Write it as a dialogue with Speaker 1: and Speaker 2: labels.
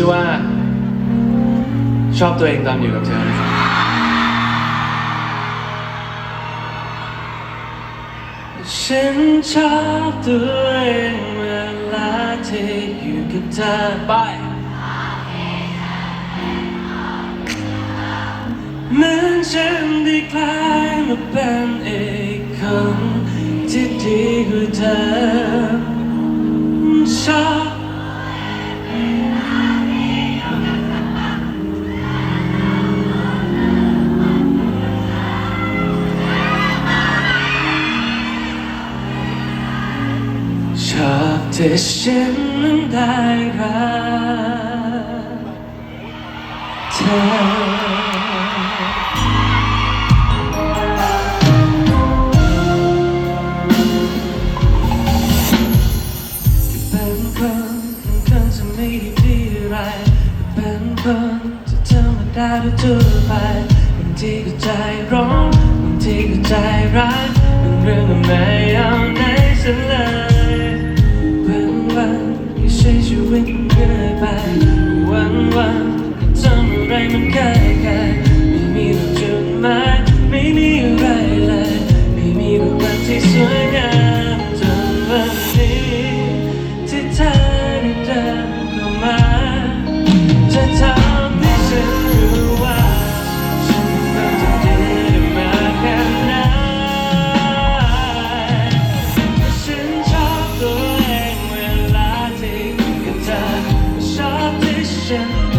Speaker 1: ที่ว่า ชอบตัวเองตอนอยู่กับเธอนะครับฉันชอบตัวเองเวลาที่อยู่กับเธอไปเหมือนฉันได้กลายมาเป็นอีกคนที่ดีกว่าเธอ ชอบที่ฉันนั้นได้รักเธอเป็นคนคนจะไม่ดีอะไรเป็นคนที่ธรรมดาทั่ไปบางทีก็ใจร้อนบางทีก็ใจร้าย ตั